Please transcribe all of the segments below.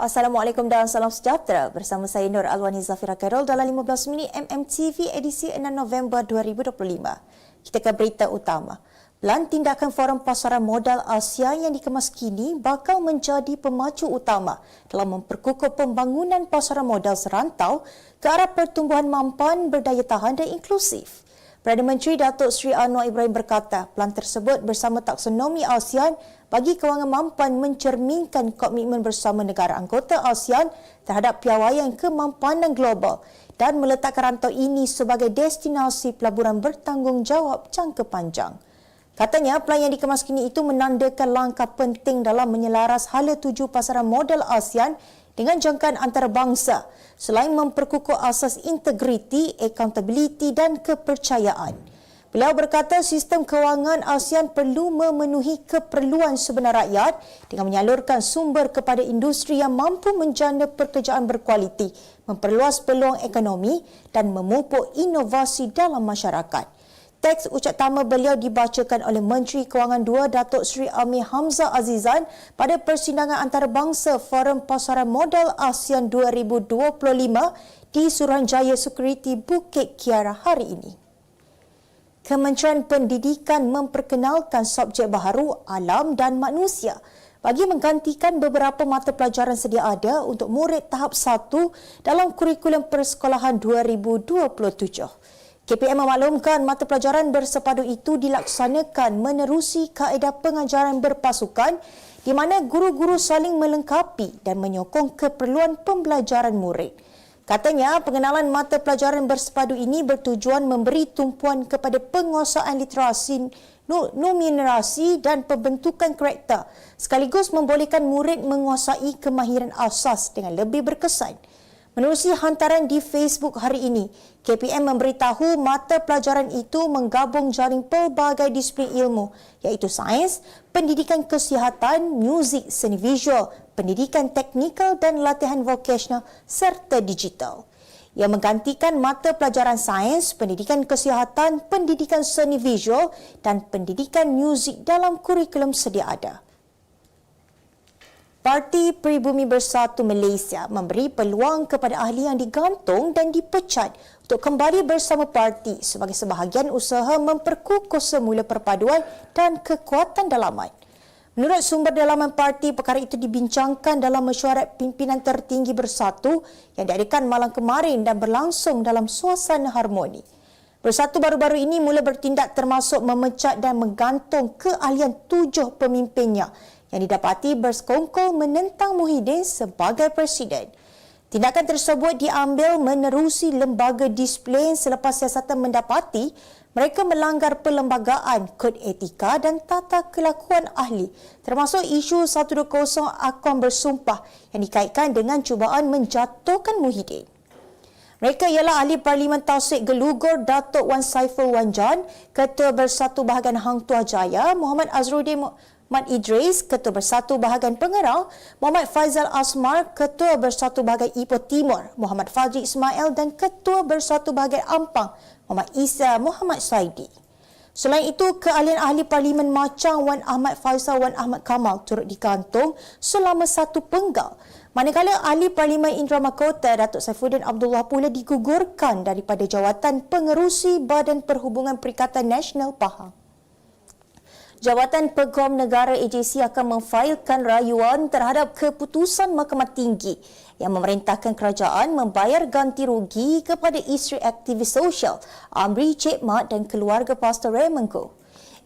Assalamualaikum dan salam sejahtera. Bersama saya Nur Alwani Zafira Karol dalam 15 minit MMTV edisi 6 November 2025. Kita ke berita utama. Pelan tindakan Forum Pasaran Modal Asia yang dikemas kini bakal menjadi pemacu utama dalam memperkukuh pembangunan pasaran modal serantau ke arah pertumbuhan mampan, berdaya tahan dan inklusif. Perdana Menteri Datuk Seri Anwar Ibrahim berkata, pelan tersebut bersama taksonomi ASEAN bagi kewangan mampan mencerminkan komitmen bersama negara anggota ASEAN terhadap piawaian kemampanan global dan meletakkan rantau ini sebagai destinasi pelaburan bertanggungjawab jangka panjang. Katanya, pelan yang dikemas kini itu menandakan langkah penting dalam menyelaras hala tuju pasaran modal ASEAN dengan jangkaan antarabangsa selain memperkukuh asas integriti, accountability dan kepercayaan. Beliau berkata sistem kewangan ASEAN perlu memenuhi keperluan sebenar rakyat dengan menyalurkan sumber kepada industri yang mampu menjana pekerjaan berkualiti, memperluas peluang ekonomi dan memupuk inovasi dalam masyarakat. Teks ucap tama beliau dibacakan oleh Menteri Kewangan II Datuk Seri Amir Hamzah Azizan pada persidangan antarabangsa Forum Pasaran Modal ASEAN 2025 di Suruhanjaya Security Bukit Kiara hari ini. Kementerian Pendidikan memperkenalkan subjek baharu alam dan manusia bagi menggantikan beberapa mata pelajaran sedia ada untuk murid tahap 1 dalam kurikulum persekolahan 2027. KPM memaklumkan mata pelajaran bersepadu itu dilaksanakan menerusi kaedah pengajaran berpasukan di mana guru-guru saling melengkapi dan menyokong keperluan pembelajaran murid. Katanya, pengenalan mata pelajaran bersepadu ini bertujuan memberi tumpuan kepada penguasaan literasi numerasi dan pembentukan karakter sekaligus membolehkan murid menguasai kemahiran asas dengan lebih berkesan. Menerusi hantaran di Facebook hari ini, KPM memberitahu mata pelajaran itu menggabung jaring pelbagai disiplin ilmu iaitu sains, pendidikan kesihatan, muzik, seni visual, pendidikan teknikal dan latihan vokasional serta digital. Ia menggantikan mata pelajaran sains, pendidikan kesihatan, pendidikan seni visual dan pendidikan muzik dalam kurikulum sedia ada. Parti Pribumi Bersatu Malaysia memberi peluang kepada ahli yang digantung dan dipecat untuk kembali bersama parti sebagai sebahagian usaha memperkukuh semula perpaduan dan kekuatan dalaman. Menurut sumber dalaman parti, perkara itu dibincangkan dalam mesyuarat pimpinan tertinggi bersatu yang diadakan malam kemarin dan berlangsung dalam suasana harmoni. Bersatu baru-baru ini mula bertindak termasuk memecat dan menggantung keahlian tujuh pemimpinnya yang didapati bersekongkol menentang Muhyiddin sebagai presiden. Tindakan tersebut diambil menerusi lembaga disiplin selepas siasatan mendapati mereka melanggar perlembagaan, kod etika dan tata kelakuan ahli termasuk isu 120 akun bersumpah yang dikaitkan dengan cubaan menjatuhkan Muhyiddin. Mereka ialah ahli Parlimen Tausik Gelugur Datuk Wan Saiful Wan John, Ketua Bersatu Bahagian Hang Tuah Jaya, Muhammad Azruddin Mat Idris, Ketua Bersatu Bahagian Pengerau, Muhammad Faizal Asmar, Ketua Bersatu Bahagian Ipoh Timur, Muhammad Fadri Ismail dan Ketua Bersatu Bahagian Ampang, Muhammad Isa Muhammad Saidi. Selain itu, keahlian ahli Parlimen Macang Wan Ahmad Faisal Wan Ahmad Kamal turut dikantung selama satu penggal. Manakala ahli Parlimen Indra Makota Datuk Saifuddin Abdullah pula digugurkan daripada jawatan pengerusi Badan Perhubungan Perikatan Nasional Pahang. Jawatan Pegom Negara AJC akan memfailkan rayuan terhadap keputusan Mahkamah Tinggi yang memerintahkan kerajaan membayar ganti rugi kepada isteri aktivis sosial Amri Cik Mat dan keluarga Pastor Raymond Ko.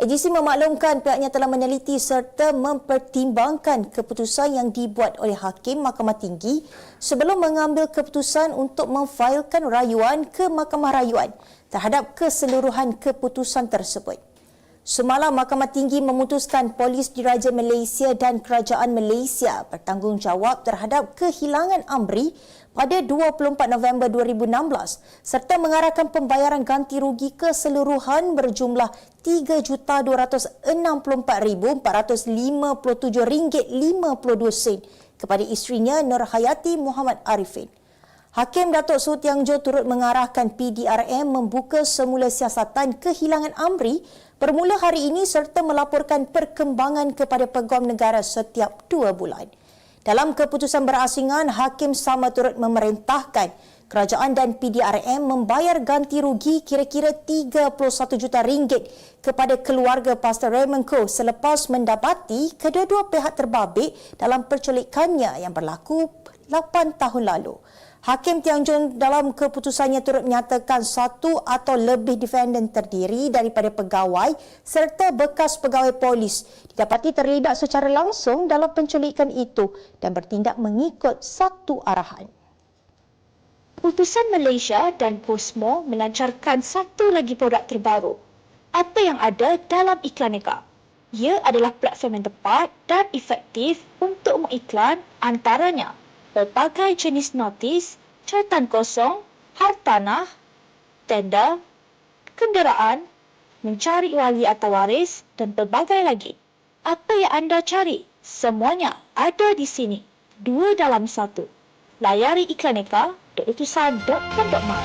AJC memaklumkan pihaknya telah meneliti serta mempertimbangkan keputusan yang dibuat oleh Hakim Mahkamah Tinggi sebelum mengambil keputusan untuk memfailkan rayuan ke Mahkamah Rayuan terhadap keseluruhan keputusan tersebut. Semalam Mahkamah Tinggi memutuskan polis diraja Malaysia dan kerajaan Malaysia bertanggungjawab terhadap kehilangan Amri pada 24 November 2016 serta mengarahkan pembayaran ganti rugi keseluruhan berjumlah RM3,264,457.52 kepada isterinya Nur Hayati Muhammad Arifin. Hakim Datuk Su Tiang Jo turut mengarahkan PDRM membuka semula siasatan kehilangan Amri bermula hari ini serta melaporkan perkembangan kepada Peguam Negara setiap dua bulan. Dalam keputusan berasingan, hakim sama turut memerintahkan kerajaan dan PDRM membayar ganti rugi kira-kira 31 juta ringgit kepada keluarga Pastor Raymond Koh selepas mendapati kedua-dua pihak terbabit dalam perculikannya yang berlaku 8 tahun lalu. Hakim Tiang Jun dalam keputusannya turut menyatakan satu atau lebih defendant terdiri daripada pegawai serta bekas pegawai polis didapati terlibat secara langsung dalam penculikan itu dan bertindak mengikut satu arahan. Putusan Malaysia dan Postmo melancarkan satu lagi produk terbaru. Apa yang ada dalam iklan Eka? Ia adalah platform yang tepat dan efektif untuk mengiklan antaranya berbagai jenis notis, catatan kosong, hartanah, tenda, kenderaan, mencari wali atau waris dan pelbagai lagi. Apa yang anda cari? Semuanya ada di sini. Dua dalam satu. Layari iklan Eka, .utusan.com.my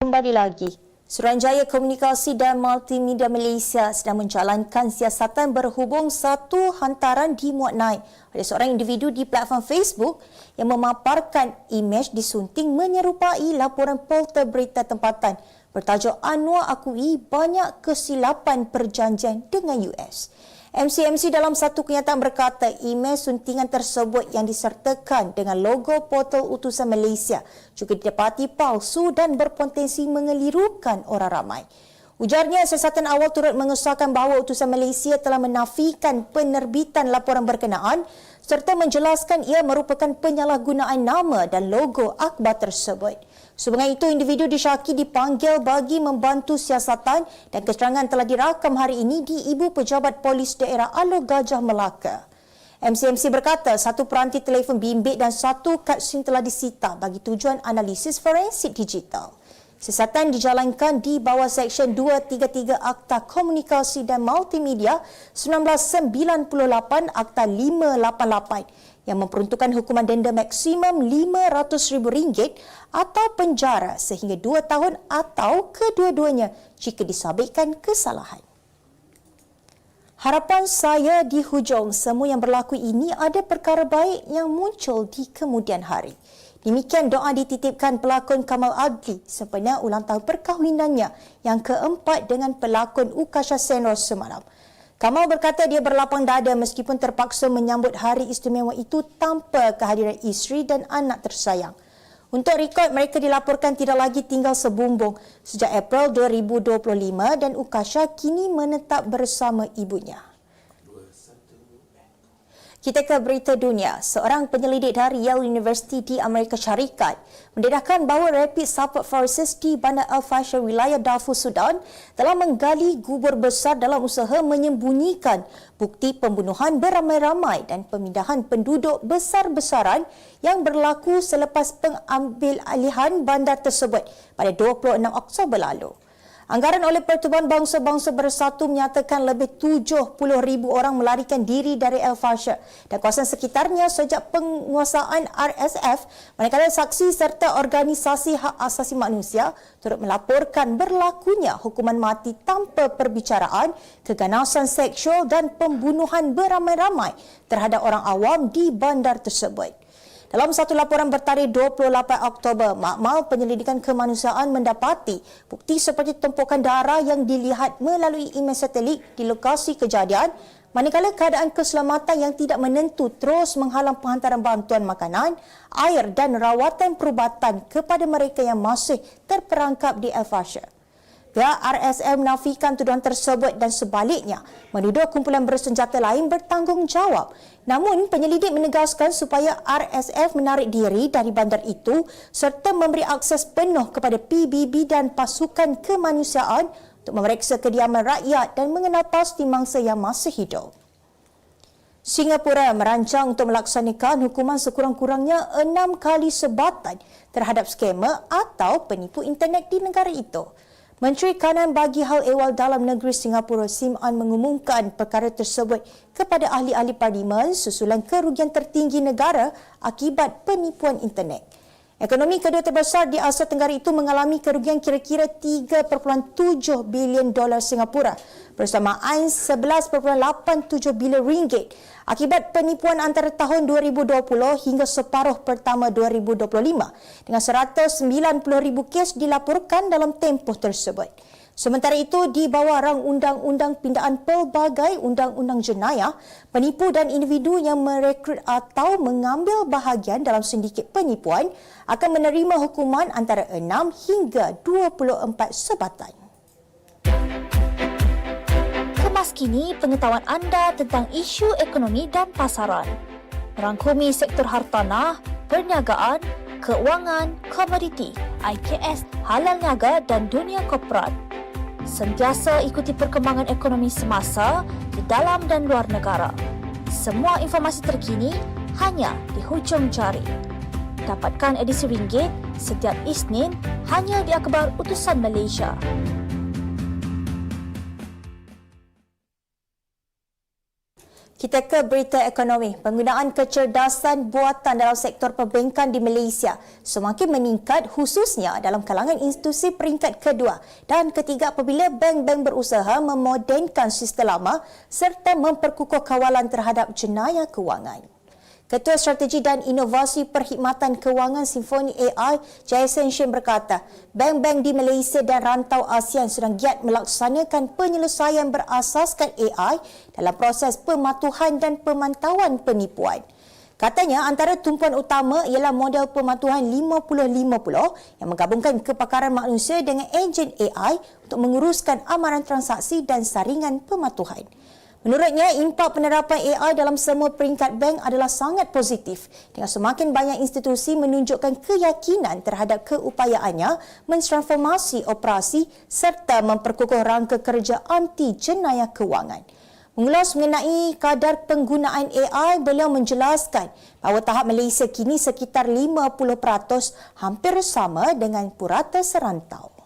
Kembali lagi. Suruhanjaya Komunikasi dan Multimedia Malaysia sedang menjalankan siasatan berhubung satu hantaran di Muat Naik oleh seorang individu di platform Facebook yang memaparkan imej disunting menyerupai laporan portal berita tempatan bertajuk Anwar akui banyak kesilapan perjanjian dengan US. MCMC dalam satu kenyataan berkata email suntingan tersebut yang disertakan dengan logo portal utusan Malaysia juga didapati palsu dan berpotensi mengelirukan orang ramai. Ujarnya siasatan awal turut mengesahkan bahawa utusan Malaysia telah menafikan penerbitan laporan berkenaan serta menjelaskan ia merupakan penyalahgunaan nama dan logo akhbar tersebut. Sebagai itu, individu disyaki dipanggil bagi membantu siasatan dan keterangan telah dirakam hari ini di Ibu Pejabat Polis Daerah Alor Gajah Melaka. MCMC berkata satu peranti telefon bimbit dan satu kad SIM telah disita bagi tujuan analisis forensik digital. Siasatan dijalankan di bawah Seksyen 233 Akta Komunikasi dan Multimedia 1998 Akta 588 yang memperuntukkan hukuman denda maksimum RM500,000 atau penjara sehingga dua tahun atau kedua-duanya jika disabitkan kesalahan. Harapan saya di hujung semua yang berlaku ini ada perkara baik yang muncul di kemudian hari. Demikian doa dititipkan pelakon Kamal Adli sempena ulang tahun perkahwinannya yang keempat dengan pelakon Ukasha Senor semalam. Kamal berkata dia berlapang dada meskipun terpaksa menyambut hari istimewa itu tanpa kehadiran isteri dan anak tersayang. Untuk rekod, mereka dilaporkan tidak lagi tinggal sebumbung sejak April 2025 dan Ukasha kini menetap bersama ibunya. Kita ke berita dunia. Seorang penyelidik dari Yale University di Amerika Syarikat mendedahkan bahawa Rapid Support Forces di Bandar Al-Fasher, wilayah Darfur, Sudan telah menggali gubur besar dalam usaha menyembunyikan bukti pembunuhan beramai-ramai dan pemindahan penduduk besar-besaran yang berlaku selepas pengambil alihan bandar tersebut pada 26 Oktober lalu. Anggaran oleh Pertubuhan Bangsa-Bangsa Bersatu menyatakan lebih 70,000 orang melarikan diri dari El Fasher dan kawasan sekitarnya sejak penguasaan RSF manakala saksi serta organisasi hak asasi manusia turut melaporkan berlakunya hukuman mati tanpa perbicaraan, keganasan seksual dan pembunuhan beramai-ramai terhadap orang awam di bandar tersebut. Dalam satu laporan bertarikh 28 Oktober, Makmal Penyelidikan Kemanusiaan mendapati bukti seperti tumpukan darah yang dilihat melalui email satelit di lokasi kejadian manakala keadaan keselamatan yang tidak menentu terus menghalang penghantaran bantuan makanan, air dan rawatan perubatan kepada mereka yang masih terperangkap di El Fasher. Pihak RSM menafikan tuduhan tersebut dan sebaliknya menuduh kumpulan bersenjata lain bertanggungjawab. Namun penyelidik menegaskan supaya RSF menarik diri dari bandar itu serta memberi akses penuh kepada PBB dan pasukan kemanusiaan untuk memeriksa kediaman rakyat dan mengenal pasti mangsa yang masih hidup. Singapura merancang untuk melaksanakan hukuman sekurang-kurangnya enam kali sebatan terhadap skema atau penipu internet di negara itu. Menteri Kanan bagi Hal Ehwal Dalam Negeri Singapura Sim An mengumumkan perkara tersebut kepada ahli-ahli parlimen susulan kerugian tertinggi negara akibat penipuan internet. Ekonomi kedua terbesar di Asia Tenggara itu mengalami kerugian kira-kira 3.7 bilion dolar Singapura bersamaan 11.87 bilion ringgit akibat penipuan antara tahun 2020 hingga separuh pertama 2025 dengan 190,000 kes dilaporkan dalam tempoh tersebut. Sementara itu, di bawah rang undang-undang pindaan pelbagai undang-undang jenayah, penipu dan individu yang merekrut atau mengambil bahagian dalam sindiket penipuan akan menerima hukuman antara 6 hingga 24 sebatan. Kemas kini pengetahuan anda tentang isu ekonomi dan pasaran. Merangkumi sektor hartanah, perniagaan, keuangan, komoditi, IKS, halal niaga dan dunia korporat sentiasa ikuti perkembangan ekonomi semasa di dalam dan luar negara. Semua informasi terkini hanya di hujung jari. Dapatkan edisi ringgit setiap Isnin hanya di akhbar Utusan Malaysia. Kita ke berita ekonomi. Penggunaan kecerdasan buatan dalam sektor perbankan di Malaysia semakin meningkat khususnya dalam kalangan institusi peringkat kedua dan ketiga apabila bank-bank berusaha memodenkan sistem lama serta memperkukuh kawalan terhadap jenayah kewangan. Ketua Strategi dan Inovasi Perkhidmatan Kewangan Simfoni AI, Jason Shin berkata, bank-bank di Malaysia dan rantau ASEAN sedang giat melaksanakan penyelesaian berasaskan AI dalam proses pematuhan dan pemantauan penipuan. Katanya antara tumpuan utama ialah model pematuhan 50-50 yang menggabungkan kepakaran manusia dengan enjin AI untuk menguruskan amaran transaksi dan saringan pematuhan. Menurutnya, impak penerapan AI dalam semua peringkat bank adalah sangat positif dengan semakin banyak institusi menunjukkan keyakinan terhadap keupayaannya mentransformasi operasi serta memperkukuh rangka kerja anti jenayah kewangan. Mengulas mengenai kadar penggunaan AI, beliau menjelaskan bahawa tahap Malaysia kini sekitar 50% hampir sama dengan purata serantau.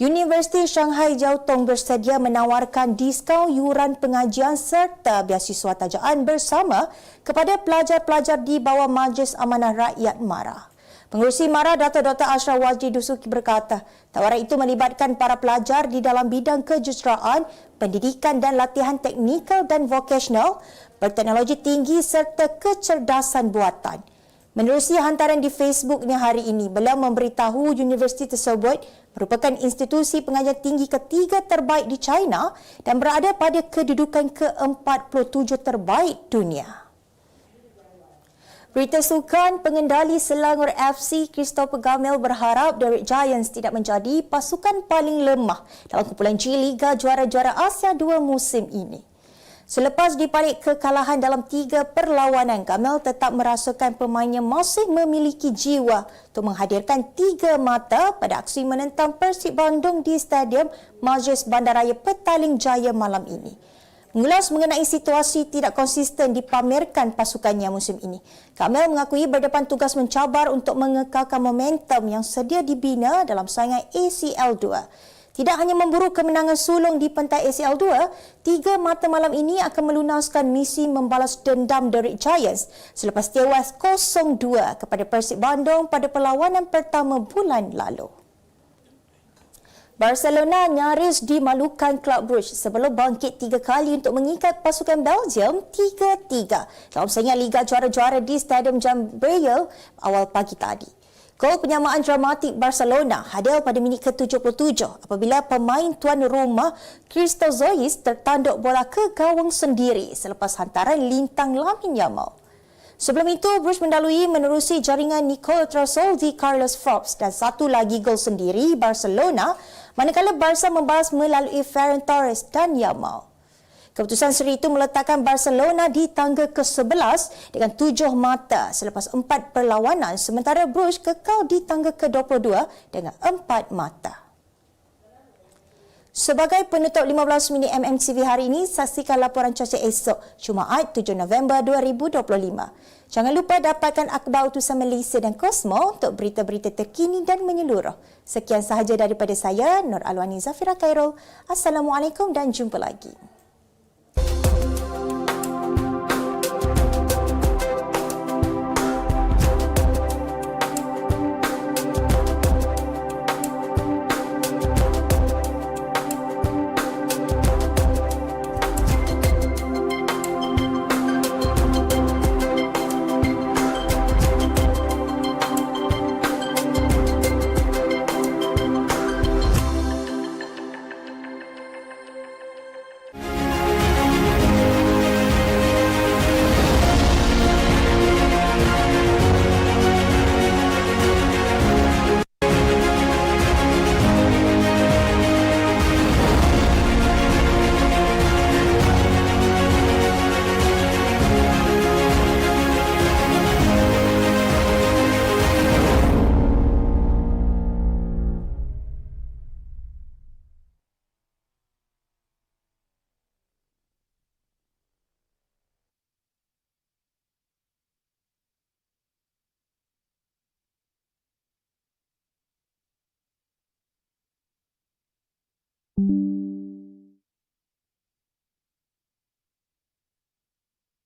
Universiti Shanghai Jiao Tong bersedia menawarkan diskaun yuran pengajian serta beasiswa tajaan bersama kepada pelajar-pelajar di bawah Majlis Amanah Rakyat MARA. Pengurusi MARA Dato' Dr. Ashraf Wajdi Dusuki berkata, tawaran itu melibatkan para pelajar di dalam bidang kejusteraan, pendidikan dan latihan teknikal dan vokasional, berteknologi tinggi serta kecerdasan buatan. Menerusi hantaran di Facebooknya hari ini, beliau memberitahu universiti tersebut merupakan institusi pengajian tinggi ketiga terbaik di China dan berada pada kedudukan ke-47 terbaik dunia. Berita sukan, pengendali Selangor FC Christopher Gamel berharap Derek Giants tidak menjadi pasukan paling lemah dalam kumpulan G Liga Juara-Juara Asia 2 musim ini. Selepas dibalik kekalahan dalam tiga perlawanan, Gamel tetap merasakan pemainnya masih memiliki jiwa untuk menghadirkan tiga mata pada aksi menentang Persib Bandung di Stadium Majlis Bandaraya Petaling Jaya malam ini. Mengulas mengenai situasi tidak konsisten dipamerkan pasukannya musim ini. Kamel mengakui berdepan tugas mencabar untuk mengekalkan momentum yang sedia dibina dalam saingan ACL 2. Tidak hanya memburu kemenangan sulung di pentai ACL 2, tiga mata malam ini akan melunaskan misi membalas dendam Derek Giants selepas tewas 0-2 kepada Persib Bandung pada perlawanan pertama bulan lalu. Barcelona nyaris dimalukan Club Brugge sebelum bangkit tiga kali untuk mengikat pasukan Belgium 3-3 dalam saingan Liga Juara-Juara di Stadium Jambriel awal pagi tadi. Gol penyamaan dramatik Barcelona hadir pada minit ke-77 apabila pemain tuan rumah Crystal Zois tertanduk bola ke gawang sendiri selepas hantaran lintang Lamin Yamal. Sebelum itu, Bruce mendalui menerusi jaringan Nicole Trasoldi, Carlos Forbes dan satu lagi gol sendiri Barcelona manakala Barca membalas melalui Ferran Torres dan Yamal. Keputusan seri itu meletakkan Barcelona di tangga ke-11 dengan tujuh mata selepas empat perlawanan sementara Bruges kekal di tangga ke-22 dengan empat mata. Sebagai penutup 15 minit MMTV hari ini, saksikan laporan cuaca esok, Jumaat 7 November 2025. Jangan lupa dapatkan akhbar utusan Malaysia dan Kosmo untuk berita-berita terkini dan menyeluruh. Sekian sahaja daripada saya, Nur Alwani Zafira Khairul. Assalamualaikum dan jumpa lagi.